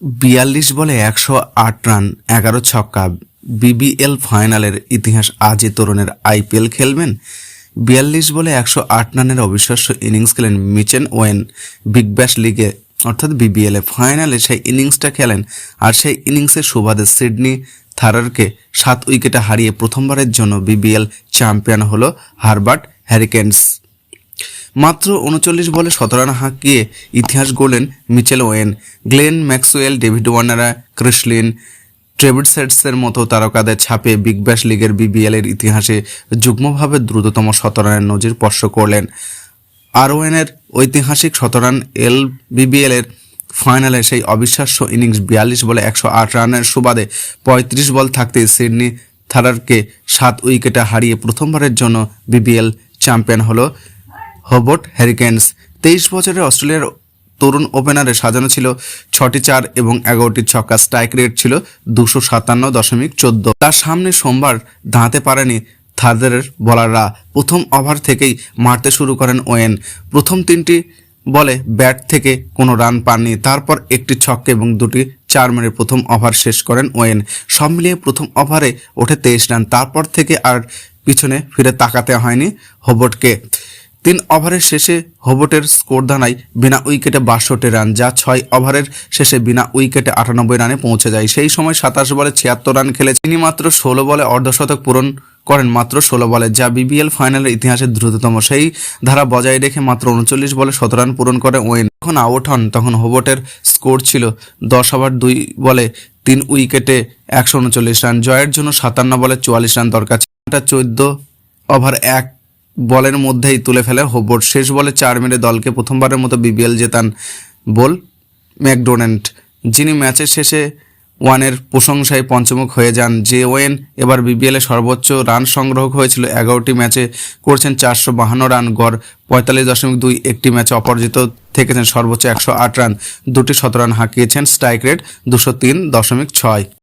বিয়াল্লিশ বলে একশো আট রান, এগারো ছক্কা। বিবিএল ফাইনালের ইতিহাস আজই তরুণের আইপিএল খেলবেন। বিয়াল্লিশ বলে একশো আট রানের অবিশ্বাস্য ইনিংস খেলেন মিচেন ওয়েন। বিগ ব্যাশ লিগে, অর্থাৎ বিবিএল ফাইনালে সেই ইনিংসটা খেলেন। আর সেই ইনিংসের সুবাদে সিডনি থারারকে সাত উইকেটে হারিয়ে প্রথমবারের জন্য বিবিএল চ্যাম্পিয়ন হলো হারবার্ট হ্যারিকেন্স। মাত্র উনচল্লিশ বলে সতেরো রান হাঁকিয়ে ইতিহাস গড়লেন Mitchell Owen. Glenn Maxwell, David Warner, Chris Lynn ট্রেভিড সেটসের মতো তারকাদের ছাপে বিগ ব্যাশ লিগের বিবিএল এর ইতিহাসে যুগ্মভাবে দ্রুততম শতরানের নজির স্পর্শ করলেন। আর ওয়েনের ঐতিহাসিক শতরান এল বিবিএল এর ফাইনালে সেই অবিশ্বাস্য ইনিংস বিয়াল্লিশ বলে একশো আট রানের সুবাদে পঁয়ত্রিশ বল থাকতে সিডনি থারারকে সাত উইকেটে হারিয়ে প্রথমবারের জন্য বিবিএল চ্যাম্পিয়ন হলো। Hobart Hurricanes. তেইশ বছরের অস্ট্রেলিয়ার তরুণ ওপেনারে সাজানো ছিল ছটি চার এবং এগারোটি ছক্কা। স্ট্রাইক রেট ছিল দুশো সাতান্ন দশমিক চোদ্দ। তার সামনে সোমবার দাঁড়াতে পারেনি থার্ডারের বলাররা। প্রথম ওভার থেকেই মারতে শুরু করেন ওয়েন। প্রথম তিনটি বলে ব্যাট থেকে কোনো রান পাননি। তারপর একটি ছক্কে এবং দুটি চার মেরে প্রথম ওভার শেষ করেন ওয়েন। সব মিলিয়ে প্রথম ওভারে ওঠে তেইশ রান। তারপর থেকে আর পিছনে ফিরে তাকাতে হয়নি হোবটকে তিন ওভারের শেষে হোবটের স্কোর দাঁড়ায় বিনা উইকেটে বাষট্টি রান, যা ছয় ওভারের শেষে বিনা উইকেটে আটানব্বই রানে পৌঁছে যায়। সেই সময় সাতাশ বলে ছিয়াত্তর রান খেলে তিনি মাত্র ষোলো বলে অর্ধশতক পূরণ করেন, মাত্র ষোলো বলে, যা বিবিএল ফাইনালের ইতিহাসের দ্রুততম। সেই ধারা বজায় রেখে মাত্র উনচল্লিশ বলে শত রান পূরণ করে ওয়েন। যখন আউট হন, তখন হোবটের স্কোর ছিল দশ ওভার দুই বলে তিন উইকেটে একশো উনচল্লিশ রান। জয়ের জন্য সাতান্ন বলে চুয়াল্লিশ রান দরকার ছিল। চোদ্দ ওভার এক বলের মধ্যেই তুলে ফেলে। হোবর্ট শেষ বলে চার মেরে দলকে প্রথমবারের মতো বিবিএল জেতান বল ম্যাকডোনাল্ড, যিনি ম্যাচের শেষে ওয়ানের প্রশংসায় পঞ্চমুখ হয়ে যান। যে ওয়েন এবার বিবিএলে সর্বোচ্চ রান সংগ্রহ হয়েছিল, এগারোটি ম্যাচে করছেন চারশো বাহান্ন রান, গড় পঁয়তাল্লিশ দশমিক দুই, একটি ম্যাচে অপরাজিত থেকেছেন সর্বোচ্চ একশো আট রান, দুটি শত রান হাঁকিয়েছেন স্ট্রাইক রেট দুশো তিন দশমিক ছয়।